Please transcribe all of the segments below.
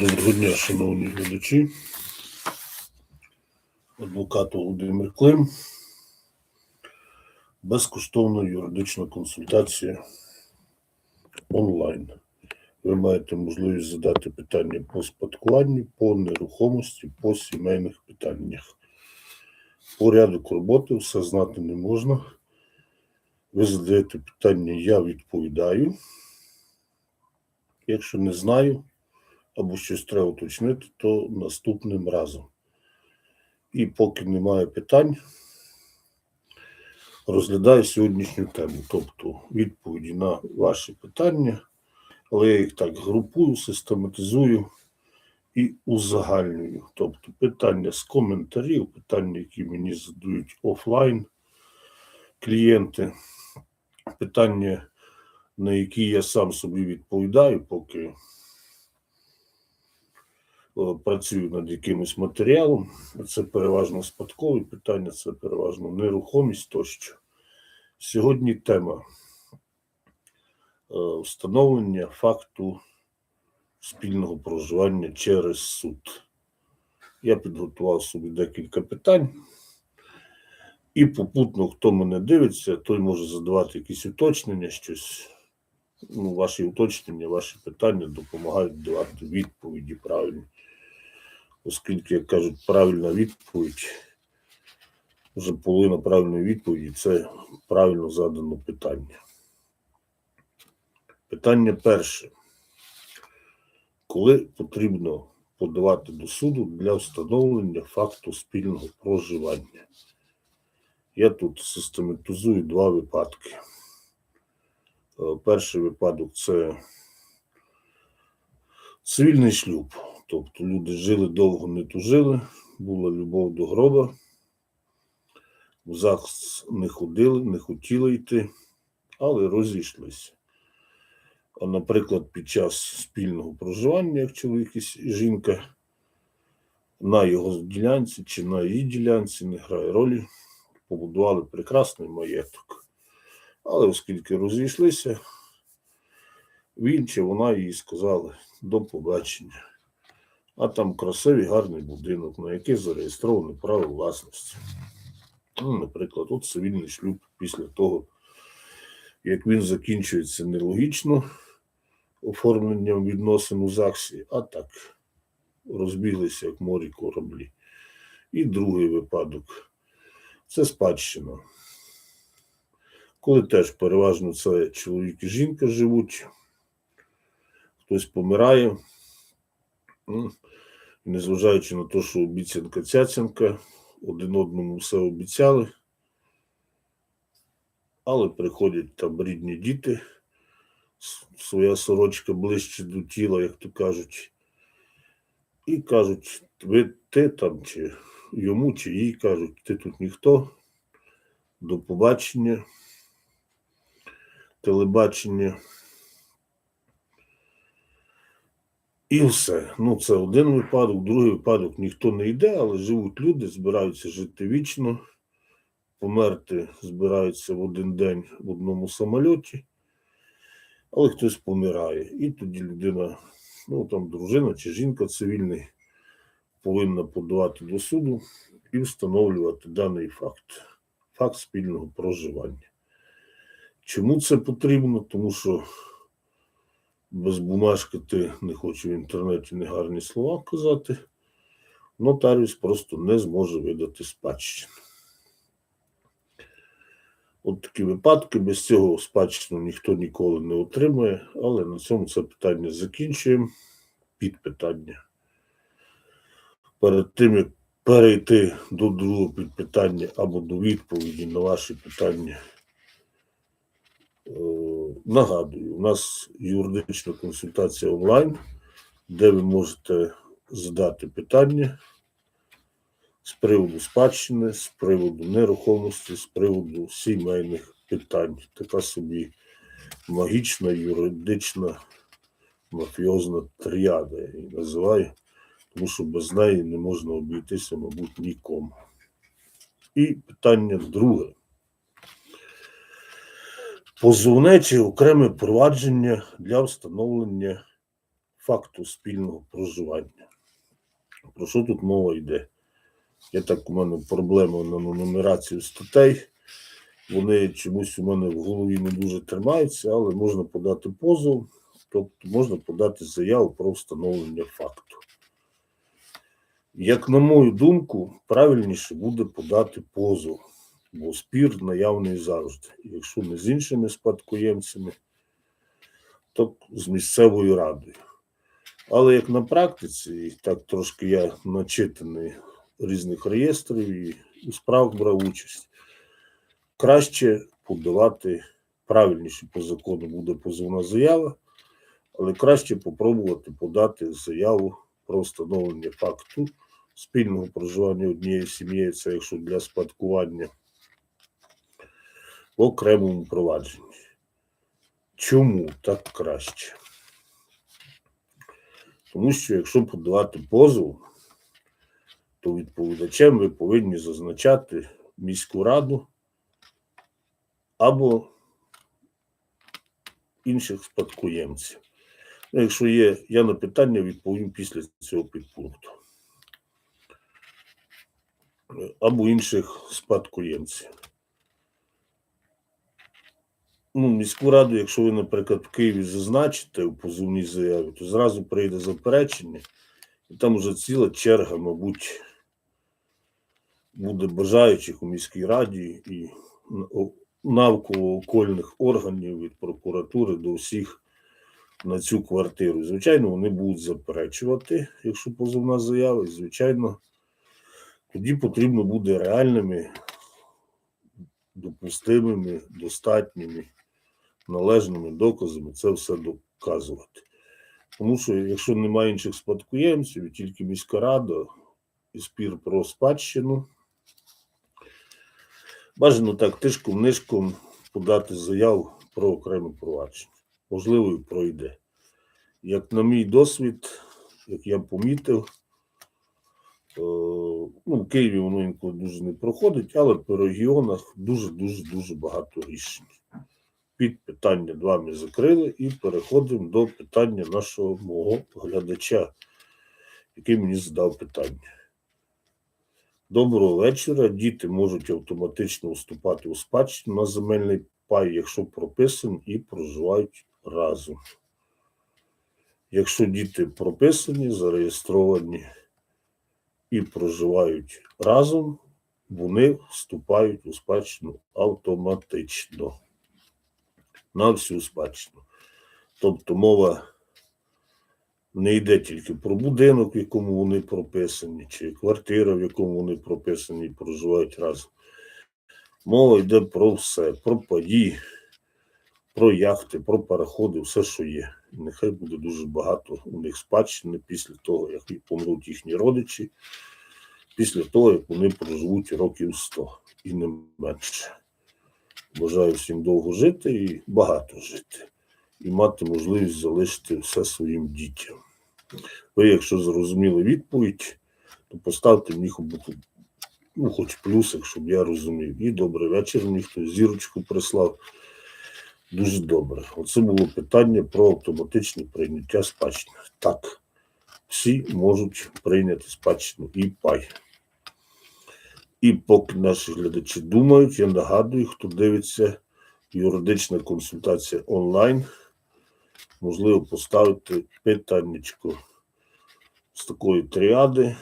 Доброго дня, шановні глядачі. Адвокат Володимир Клим. Безкоштовна юридична консультація онлайн. Ви маєте можливість задати питання по спадкуванню, по нерухомості, по сімейних питаннях. Порядок роботи все знати не можна. Ви задаєте питання, я відповідаю. Якщо не знаю, або щось треба уточнити, то наступним разом. І поки немає питань, розглядаю сьогоднішню тему, тобто відповіді на ваші питання, але я їх так групую, систематизую і узагальнюю. Тобто питання з коментарів, питання, які мені задають офлайн клієнти, питання, на які я сам собі відповідаю, поки працюю над якимось матеріалом. Це переважно спадкові питання, це переважно нерухомість тощо. Сьогодні тема е, встановлення факту спільного проживання через суд. Я підготував собі декілька питань. І попутно, хто мене дивиться, той може задавати якісь уточнення, щось. Ну, ваші уточнення, ваші питання допомагають давати відповіді правильні. Оскільки, як кажуть, правильна відповідь, вже половина правильної відповіді це правильно задано питання. Питання перше. Коли потрібно подавати до суду для встановлення факту спільного проживання? Я тут систематизую два випадки. Е, Перший випадок це цивільний шлюб. Тобто люди жили довго, не тужили, була любов до гроба, в ЗАГС не ходили, не хотіли йти, але розійшлися. А, наприклад, під час спільного проживання, як чоловік і жінка, на його ділянці чи на її ділянці не грає ролі, побудували прекрасний маєток. Але оскільки розійшлися, він чи вона їй сказали до побачення. А там красивий гарний будинок, на який зареєстровано право власності. Ну, наприклад, от цивільний шлюб після того, як він закінчується нелогічно оформленням відносин у ЗАГСі, а так розбіглися, як морі кораблі. І другий випадок це спадщина коли теж переважно це чоловік і жінка живуть, хтось помирає, ну, незважаючи на те, що обіцянка цяцянка, один одному все обіцяли, але приходять там рідні діти, своя сорочка ближче до тіла, як то кажуть, і кажуть, ви ти там, чи йому, чи їй кажуть, ти тут ніхто, до побачення телебачення. І все. Ну, це один випадок, другий випадок ніхто не йде, але живуть люди, збираються жити вічно, померти збираються в один день в одному самольоті, але хтось помирає. І тоді людина, ну там дружина чи жінка цивільний, повинна подавати до суду і встановлювати даний факт, факт спільного проживання. Чому це потрібно? Тому що без бумажки ти не хочу в інтернеті негарні слова казати. Нотаріус просто не зможе видати спадщину. От такі випадки, без цього спадщину ніхто ніколи не отримає, але на цьому це питання закінчуємо. Під питання. Перед тим, як перейти до другого підпитання або до відповіді на ваші питання. Нагадую, у нас юридична консультація онлайн, де ви можете задати питання з приводу спадщини, з приводу нерухомості, з приводу сімейних питань. Така собі магічна, юридична, мафіозна тріада, я її називаю, тому що без неї не можна обійтися, мабуть, нікому. І питання друге позовне чи окреме провадження для встановлення факту спільного проживання. Про що тут мова йде? Є так у мене проблема на нумерацію статей. Вони чомусь у мене в голові не дуже тримаються, але можна подати позов, тобто можна подати заяву про встановлення факту. Як на мою думку, правильніше буде подати позов, бо спір наявний завжди. Якщо не з іншими спадкоємцями, то з місцевою радою. Але як на практиці, і так трошки я начитаний різних реєстрів і у справ брав участь, краще подавати правильніше по закону буде позовна заява, але краще попробувати подати заяву про встановлення факту спільного проживання однією сім'єю, це якщо для спадкування окремому провадженні. Чому так краще? Тому що якщо подавати позов, то відповідачем ви повинні зазначати міську раду або інших спадкоємців. Ну, якщо є, я на питання відповім після цього підпункту. Або інших спадкоємців. Ну, міську раду, якщо ви, наприклад, в Києві зазначите у позовній заяві, то зразу прийде заперечення, і там вже ціла черга, мабуть, буде бажаючих у міській раді і навколо окольних органів від прокуратури до всіх на цю квартиру. Звичайно, вони будуть заперечувати, якщо позовна заява, і звичайно, тоді потрібно буде реальними, допустимими, достатніми, належними доказами це все доказувати. Тому що якщо немає інших спадкоємців, і тільки міська рада і спір про спадщину, бажано так тишком нишком подати заяву про окреме провадження. Можливо, і пройде. Як на мій досвід, як я помітив, е, ну, в Києві воно інколи дуже не проходить, але по регіонах дуже-дуже дуже багато рішень. Під питання два ми закрили і переходимо до питання нашого мого глядача, який мені задав питання. Доброго вечора. Діти можуть автоматично вступати у спадщину на земельний пай, якщо прописані і проживають разом. Якщо діти прописані, зареєстровані і проживають разом, вони вступають у спадщину автоматично на всю спадщину. Тобто мова не йде тільки про будинок, в якому вони прописані, чи квартира, в якому вони прописані і проживають разом. Мова йде про все, про паї, про яхти, про пароходи, все, що є. Нехай буде дуже багато у них спадщини після того, як помруть їхні родичі, після того, як вони проживуть років 100 і не менше. Бажаю всім довго жити і багато жити, і мати можливість залишити все своїм дітям. Ви, якщо зрозуміли відповідь, то поставте мені ну, хоч плюсик, щоб я розумів. І добрий вечір, мені хтось зірочку прислав. Дуже добре. Оце було питання про автоматичне прийняття спадщини. Так, всі можуть прийняти спадщину і пай. І поки наші глядачі думають, я нагадую, хто дивиться юридична консультація онлайн, можливо поставити питаннячко з такої тріади,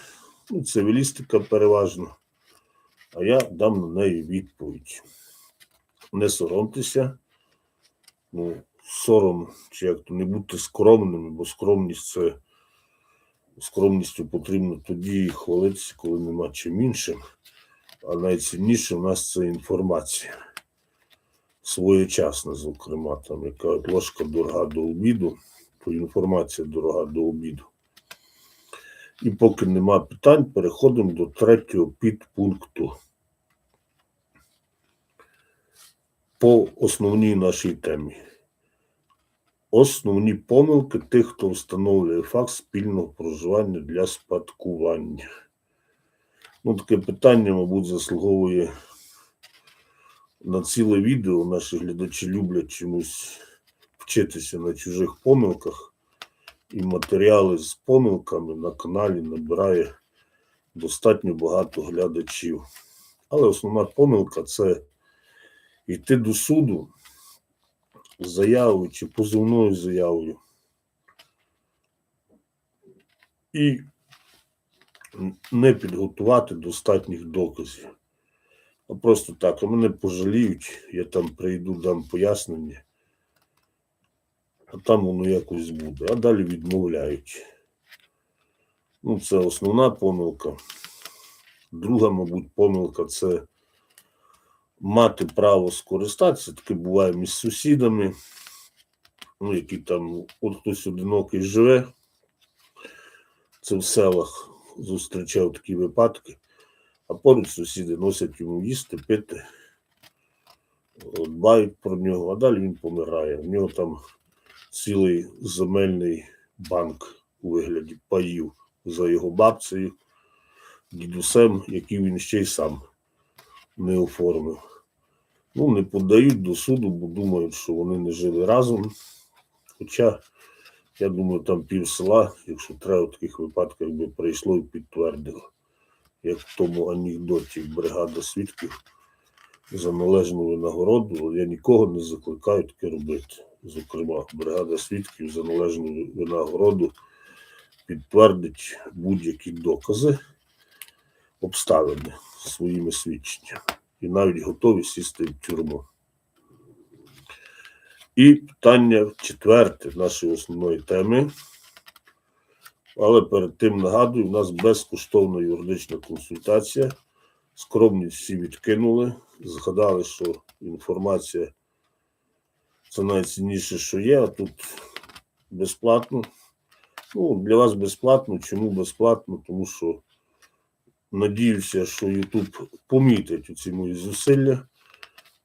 ну, цивілістика переважно, а я дам на неї відповідь. Не соромтеся, ну, сором, чи як то не бути скромними, бо скромність це скромністю потрібно тоді хвалитися, коли нема чим іншим. А найцінніше в нас це інформація. Своєчасна, зокрема, там яка ложка дорога до обіду, то інформація дорога до обіду. І поки нема питань, переходимо до третього підпункту. По основній нашій темі. Основні помилки тих, хто встановлює факт спільного проживання для спадкування. Ну, таке питання, мабуть, заслуговує на ціле відео. Наші глядачі люблять чомусь вчитися на чужих помилках. і матеріали з помилками на каналі набирає достатньо багато глядачів. Але основна помилка це йти до суду з заявою чи позовною заявою. І не підготувати достатніх доказів. А просто так, а мене пожаліють, я там прийду, дам пояснення, а там воно якось буде, а далі відмовляють. Ну, це основна помилка. Друга, мабуть, помилка це мати право скористатися. Таке буває між сусідами, ну, які там, от хтось одинокий живе. Це в селах зустрічав такі випадки, а поруч сусіди носять йому їсти, пити, дбають про нього, а далі він помирає. У нього там цілий земельний банк у вигляді паїв за його бабцею, дідусем, який він ще й сам не оформив. Ну, не подають до суду, бо думають, що вони не жили разом. Хоча, я думаю, там пів села, якщо треба в таких випадках би прийшло і підтвердило, як в тому анекдоті бригада свідків за належну винагороду. Я нікого не закликаю таке робити. Зокрема, бригада свідків за належну винагороду підтвердить будь-які докази, обставини своїми свідченнями і навіть готові сісти в тюрму. І питання четверте нашої основної теми. Але перед тим нагадую, у нас безкоштовна юридична консультація. Скромність всі відкинули, згадали, що інформація це найцінніше, що є, а тут безплатно. Ну, для вас безплатно. Чому безплатно? Тому що надіюся, що YouTube помітить ці мої зусилля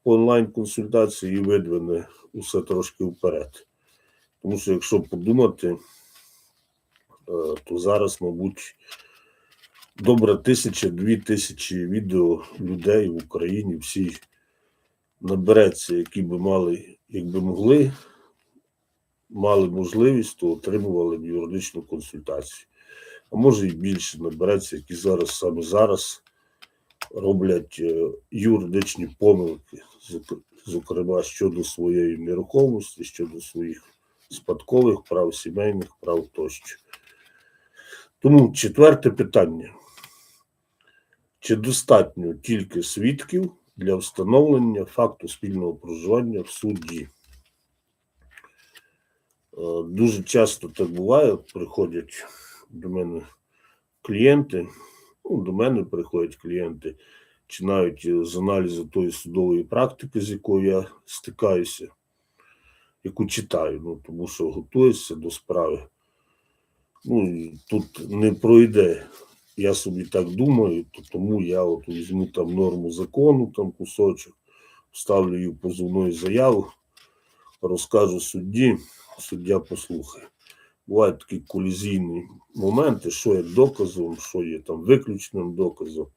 онлайн-консультації видвине усе трошки вперед. Тому що, якщо подумати, е, то зараз, мабуть, добра тисяча-дві тисячі відео людей в Україні всі набереться, які би мали, якби могли, мали можливість, то отримували б юридичну консультацію. А може і більше набереться, які зараз саме зараз роблять е, юридичні помилки, зокрема щодо своєї нерухомості, щодо своїх спадкових прав, сімейних прав тощо. Тому четверте питання. Чи достатньо тільки свідків для встановлення факту спільного проживання в суді? Е, Дуже часто так буває, приходять до мене клієнти, ну, до мене приходять клієнти, чи навіть е, з аналізу тої судової практики, з якою я стикаюся, яку читаю, ну, тому що готуюся до справи. Ну, тут не пройде. Я собі так думаю, то тому я от візьму там норму закону, там кусочок, вставлю її в позовну заяву, розкажу судді, суддя послухає. Бувають такі колізійні моменти, що є доказом, що є там виключним доказом,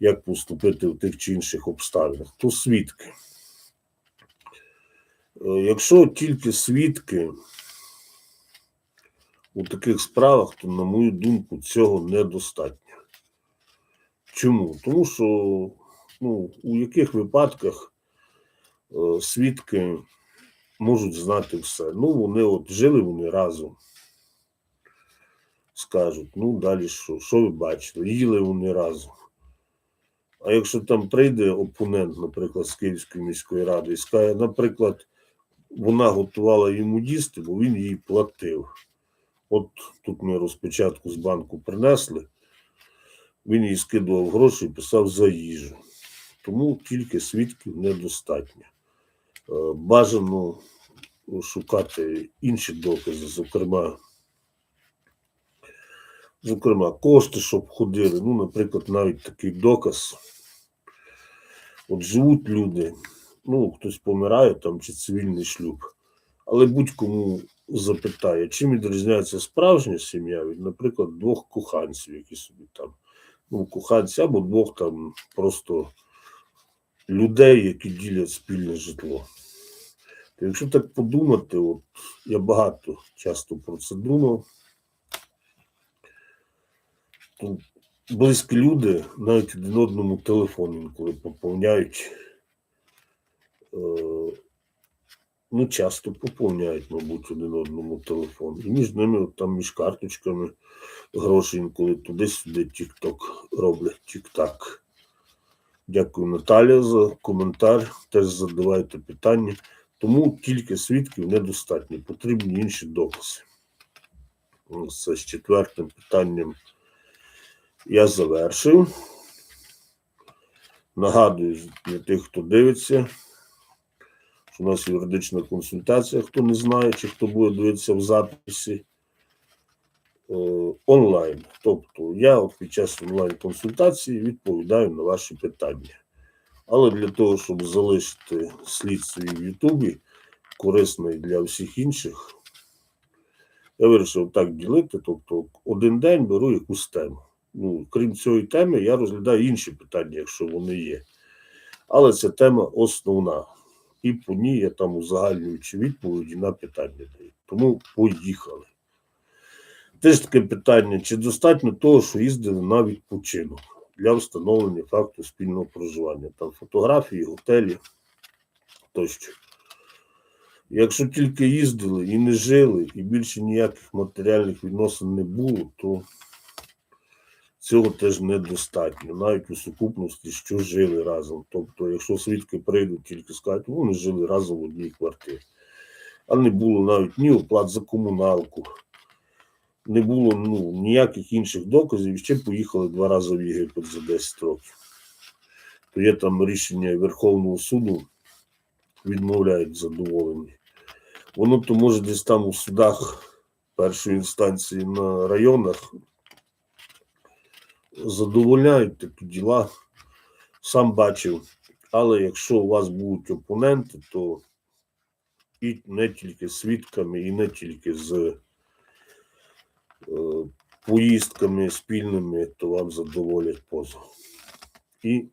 як поступити в тих чи інших обставинах. То свідки. Е, Якщо тільки свідки у таких справах, то, на мою думку, цього недостатньо. Чому? Тому що ну, у яких випадках е, свідки можуть знати все. Ну, вони от жили вони разом. Скажуть, ну далі що? Що ви бачили? Їли вони разом. А якщо там прийде опонент, наприклад, з Київської міської ради, і скаже, наприклад, вона готувала йому їсти, бо він їй платив. От тут ми розпочатку з банку принесли, він їй скидував гроші і писав за їжу. Тому тільки свідків недостатньо. Е, Бажано шукати інші докази, зокрема, зокрема, кошти, щоб ходили. Ну, наприклад, навіть такий доказ. От живуть люди, ну, хтось помирає там чи цивільний шлюб, але будь-кому запитає, чим відрізняється справжня сім'я від, наприклад, двох коханців, які собі там, ну, коханці або двох там просто людей, які ділять спільне житло. То якщо так подумати, от я багато часто про це думав, близькі люди навіть один одному телефон інколи поповняють. Е, ну, часто поповняють, мабуть, один одному телефон. І між ними, от там між карточками, гроші інколи туди-сюди тік-ток роблять, тік-так. Дякую, Наталя, за коментар. Теж задавайте питання. Тому тільки свідків недостатньо, потрібні інші докази. Це з четвертим питанням я завершив. Нагадую для тих, хто дивиться, що у нас юридична консультація, хто не знає, чи хто буде дивитися в записі е, онлайн. Тобто я під час онлайн-консультації відповідаю на ваші питання. Але для того, щоб залишити слід свій в Ютубі, корисний для всіх інших, я вирішив так ділити. Тобто, один день беру якусь тему. Ну, крім цієї теми, я розглядаю інші питання, якщо вони є. Але ця тема основна. І по ній я там узагальнюючи відповіді на питання даю. Тому поїхали. Теж таке питання: чи достатньо того, що їздили на відпочинок для встановлення факту спільного проживання? Там фотографії, готелі тощо. Якщо тільки їздили і не жили, і більше ніяких матеріальних відносин не було, то цього теж недостатньо, навіть у сукупності, що жили разом. Тобто, якщо свідки прийдуть, тільки скажуть, «Ну, вони жили разом в одній квартирі. А не було навіть ні оплат за комуналку, не було ну, ніяких інших доказів, і ще поїхали два рази в Єгипет за 10 років. То є там рішення Верховного суду, відмовляють задоволені. Воно то може десь там у судах першої інстанції на районах задовольняють такі діла. Сам бачив. Але якщо у вас будуть опоненти, то і не тільки свідками, і не тільки з е, поїздками спільними, то вам задоволять позов. І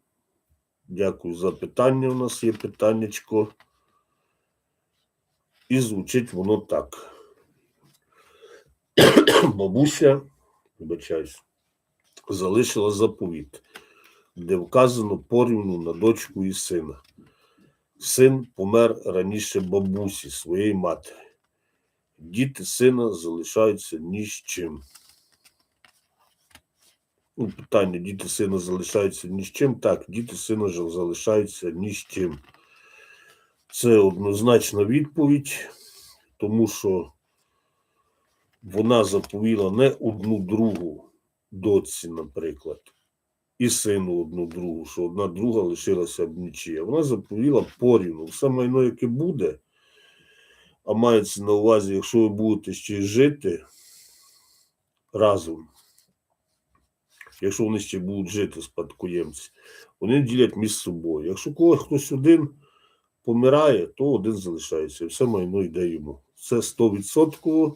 дякую за питання. У нас є питаннячко. І звучить воно так. Бабуся, вибачаюсь, залишила заповіт, де вказано порівну на дочку і сина. Син помер раніше бабусі своєї матері. Діти сина залишаються ні з чим. Ну, питання: діти сина залишаються ні з чим. Так, діти сина ж залишаються ні з чим. Це однозначна відповідь, тому що вона заповіла не одну другу дочці, наприклад, і сину одну другу, що одна друга лишилася б нічия. Вона заповіла порівну. Все майно, яке буде, а мається на увазі, якщо ви будете ще жити разом, якщо вони ще будуть жити спадкоємці, вони ділять між собою. Якщо когось хтось один помирає, то один залишається. Все майно йде йому. Це 100%.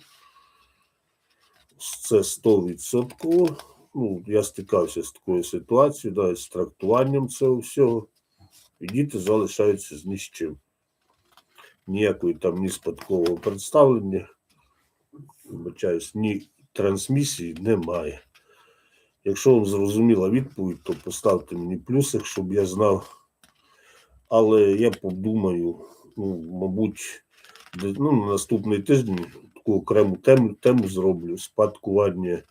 Це 100%. Ну, я стикався з такою ситуацією, да, з трактуванням цього всього. І діти залишаються з ні з чим. Ніякої там ні спадкового представлення, вибачаюсь, ні трансмісії немає. Якщо вам зрозуміла відповідь, то поставте мені плюсик, щоб я знав. Але я подумаю, ну, мабуть, ну, на наступний тиждень таку окрему тему, тему зроблю спадкування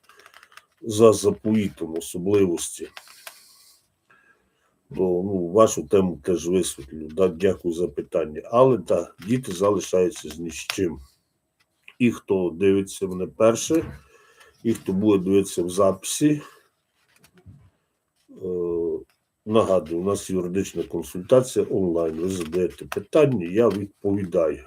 за заповітом особливості. То, ну, вашу тему теж висвітлю. Да, дякую за питання. Але так, діти залишаються з ні з. І хто дивиться мене перше, і хто буде дивитися в записі. Е, нагадую, у нас юридична консультація онлайн. Ви задаєте питання, я відповідаю.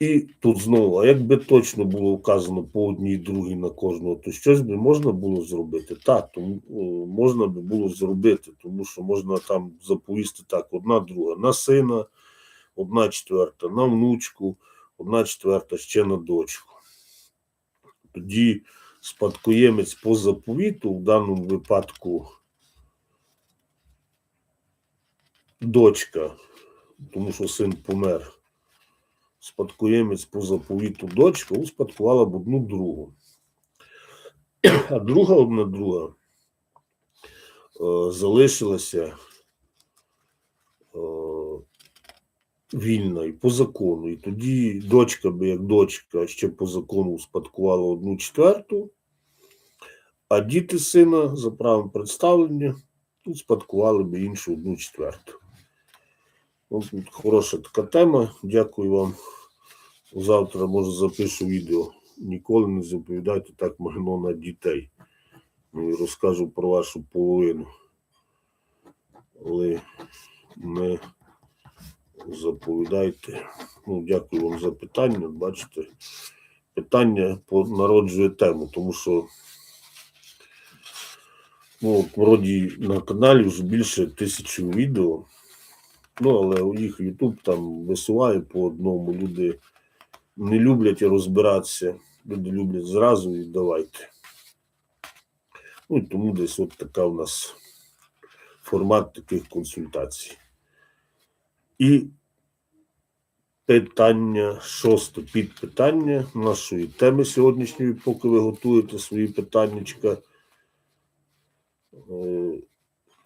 І тут знову, а якби точно було вказано по одній другій на кожного, то щось би можна було зробити? Так, тому можна би було зробити, тому що можна там заповісти так: одна друга на сина, одна четверта на внучку, одна четверта ще на дочку. Тоді спадкоємець по заповіту, в даному випадку дочка тому що син помер. Спадкоємець по заповіту дочка успадкувала б одну другу. А друга одна друга е, залишилася е, вільна і по закону. І тоді дочка би, як дочка, ще по закону успадкувала одну четверту, а діти сина за правом представлення тут спадкували би іншу одну четверту. Тут хороша така тема. Дякую вам. Завтра, може, запишу відео. Ніколи не заповідайте так майно на дітей. Ну, і розкажу про вашу половину. Але не заповідайте. Ну, дякую вам за питання. Бачите, питання народжує тему, тому що ну, вроді на каналі вже більше тисячі відео. Ну, але у їх YouTube там висуває по одному. Люди не люблять розбиратися. Люди люблять зразу і давайте. Ну і тому десь от така у нас формат таких консультацій. І питання шосте підпитання нашої теми сьогоднішньої, поки ви готуєте свої питаннячка.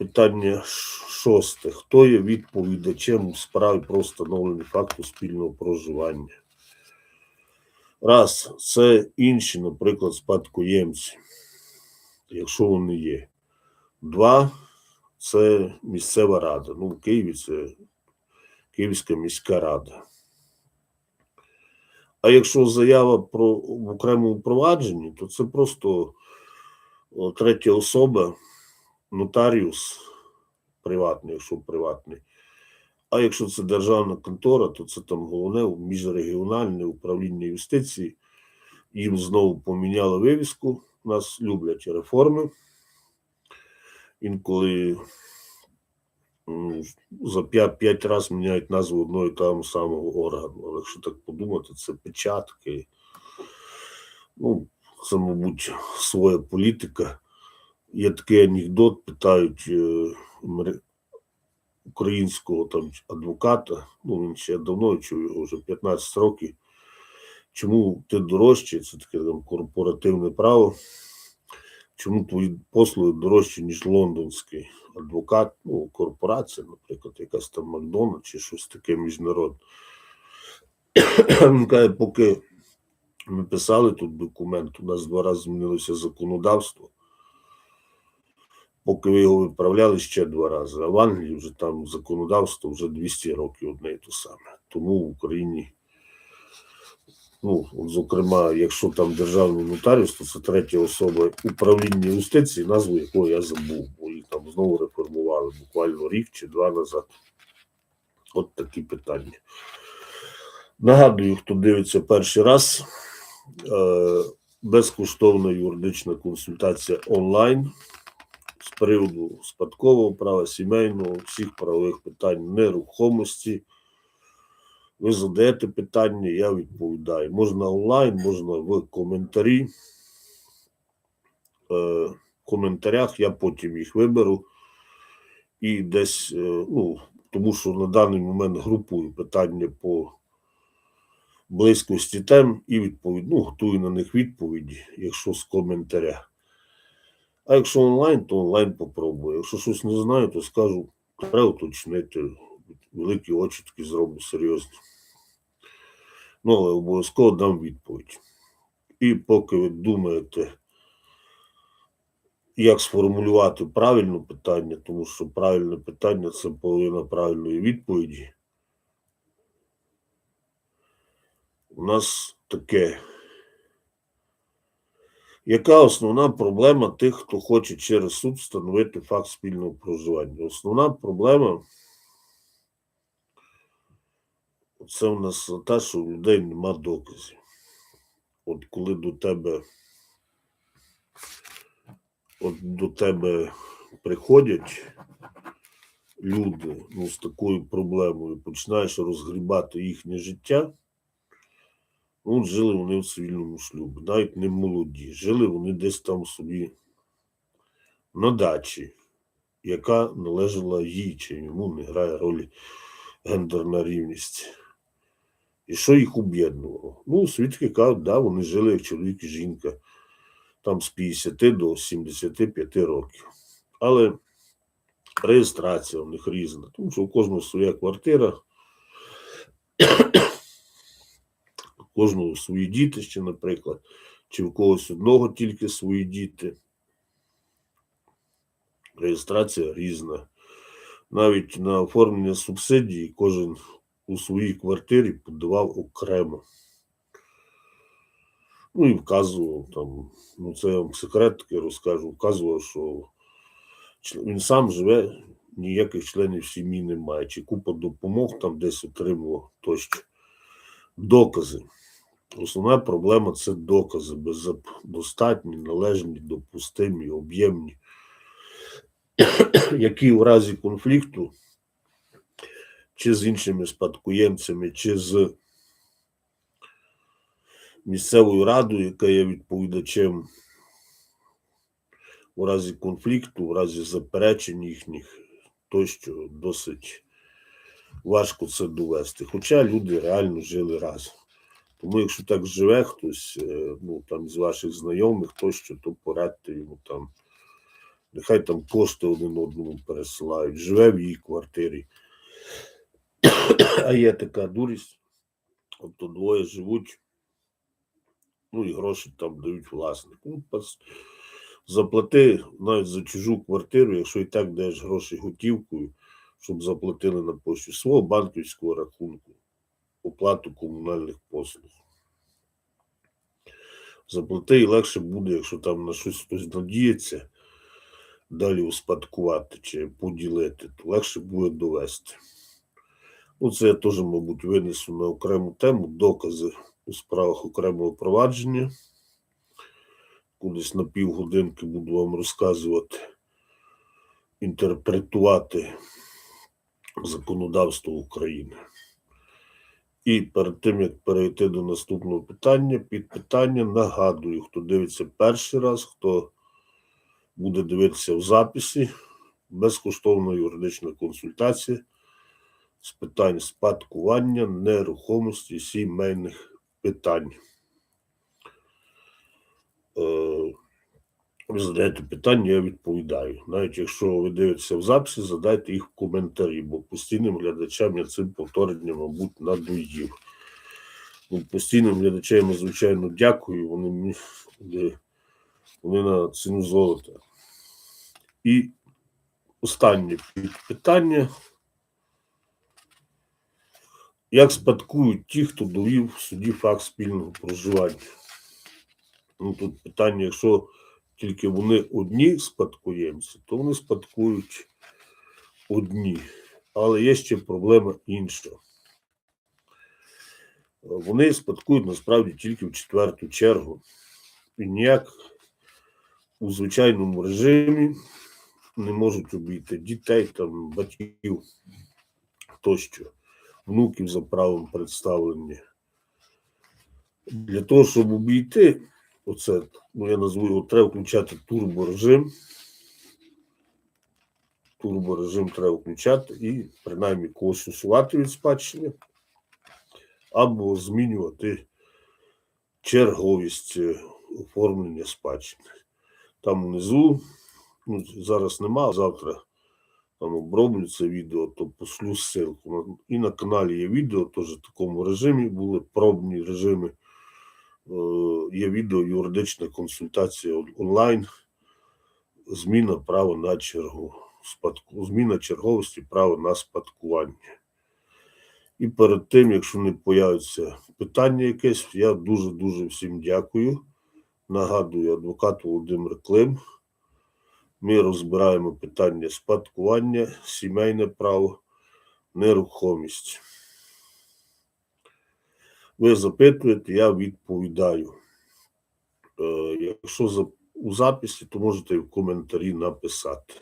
Е, Питання шосте. Хто є відповідачем у справі про встановлення факту спільного проживання? Раз, це інші, наприклад, спадкоємці, якщо вони є. Два, це місцева рада. Ну, в Києві це Київська міська рада. А якщо заява про в окремому провадженні, то це просто о, третя особа, нотаріус приватний, якщо приватний. А якщо це державна контора, то це там головне міжрегіональне управління юстиції. Їм знову поміняли вивіску. Нас люблять реформи. Інколи м, за 5, разів міняють назву одного і того самого органу. Але якщо так подумати, це печатки. Ну, це, мабуть, своя політика. Є такий анекдот, питають е, українського там адвоката, ну він ще давно чув його вже 15 років. Чому ти дорожчий? Це таке там корпоративне право. Чому твої послуги дорожчі, ніж лондонський адвокат, ну, корпорація, наприклад, якась там Макдональдс чи щось таке міжнародне. Він каже, поки ми писали тут документ, у нас два рази змінилося законодавство. Поки ви його виправляли ще два рази, а в Англії вже там законодавство вже 200 років одне і те саме. Тому в Україні, ну, зокрема, якщо там державний нотаріус, то це третя особа управління юстиції, назву якого я забув, бо їх там знову реформували буквально рік чи два назад. От такі питання. Нагадую, хто дивиться перший раз, е, безкоштовна юридична консультація онлайн приводу спадкового права, сімейного, всіх правових питань нерухомості. Ви задаєте питання, я відповідаю. Можна онлайн, можна в коментарі. Е, в коментарях я потім їх виберу і десь, е, ну, тому що на даний момент групую питання по близькості тем і відповідь, ну, готую на них відповіді, якщо з коментаря. А якщо онлайн, то онлайн попробую. Якщо щось не знаю, то скажу, треба уточнити. Великі очі такі зроблю серйозно. Ну, але обов'язково дам відповідь. І поки ви думаєте, як сформулювати правильне питання, тому що правильне питання це половина правильної відповіді. У нас таке. Яка основна проблема тих, хто хоче через суд встановити факт спільного проживання? Основна проблема це у нас те, що у людей нема доказів. От коли до тебе, от до тебе приходять люди ну, з такою проблемою, починаєш розгрібати їхнє життя. Ну, от жили вони в цивільному шлюбі, навіть не молоді. Жили вони десь там собі на дачі, яка належала їй, чи йому не грає ролі. гендерна рівність. І що їх об'єднувало? Ну, свідки кажуть, да, вони жили як чоловік і жінка, там з 50 до 75 років. Але реєстрація у них різна, тому що у кожного своя квартира, кожного свої діти ще, наприклад, чи в когось одного тільки свої діти. Реєстрація різна. Навіть на оформлення субсидії кожен у своїй квартирі подавав окремо. Ну і вказував там, ну це я вам секрет такий розкажу, вказував, що він сам живе, ніяких членів сім'ї немає, чи купа допомог там десь отримував тощо. Докази. Основна проблема це докази, бездостатні, належні, допустимі, об'ємні, які в разі конфлікту чи з іншими спадкоємцями, чи з місцевою радою, яка є відповідачем у разі конфлікту, у разі заперечень їхніх, тощо досить важко це довести. Хоча люди реально жили разом. Тому, якщо так живе хтось, е, ну там з ваших знайомих, тощо, то порадьте йому там. Нехай там кошти один одному пересилають, живе в її квартирі. А є така дурість, от то двоє живуть, ну і гроші там дають власнику. Заплати навіть за чужу квартиру, якщо і так даєш гроші готівкою, щоб заплатили на пошту свого банківського рахунку, оплату комунальних послуг. Заплати і легше буде, якщо там на щось хтось надіється, далі успадкувати чи поділити, то легше буде довести. Ну, це я теж, мабуть, винесу на окрему тему докази у справах окремого провадження. Кудись на півгодинки буду вам розказувати, інтерпретувати законодавство України. І перед тим, як перейти до наступного питання, під питання нагадую, хто дивиться перший раз, хто буде дивитися в записі, безкоштовна юридична консультація з питань спадкування, нерухомості, сімейних питань. Е, Ви задаєте питання, я відповідаю. Навіть якщо ви дивитеся в записі, задайте їх в коментарі, бо постійним глядачам я цим повторенням, мабуть, надоїв. Ну, постійним глядачам, звичайно, дякую. Вони, вони на ціну золота. І останнє питання. Як спадкують ті, хто довів в суді факт спільного проживання? Ну тут питання, якщо тільки вони одні спадкоємці, то вони спадкують одні. Але є ще проблема інша. Вони спадкують насправді тільки в четверту чергу. І ніяк у звичайному режимі не можуть обійти дітей, там, батьків тощо внуків за правом представлення. Для того, щоб обійти, оце, ну я назву його, треба включати турборежим. Турборежим треба включати і принаймні когось усувати від спадщини, або змінювати черговість е, оформлення спадщини. Там внизу, ну, зараз нема, а завтра там оброблю це відео, то пошлю ссылку. І на каналі є відео, теж в такому режимі були пробні режими. Е, Є відео юридична консультація онлайн, зміна права на чергу, спадку, зміна черговості права на спадкування. І перед тим, якщо не появиться питання якесь, я дуже-дуже всім дякую. Нагадую, адвокат Володимир Клим. Ми розбираємо питання спадкування, сімейне право, нерухомість. Ви запитуєте, я відповідаю. Е, якщо у записі, то можете в коментарі написати.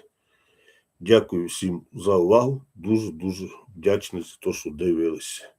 Дякую всім за увагу. Дуже дуже вдячний за те, що дивилися.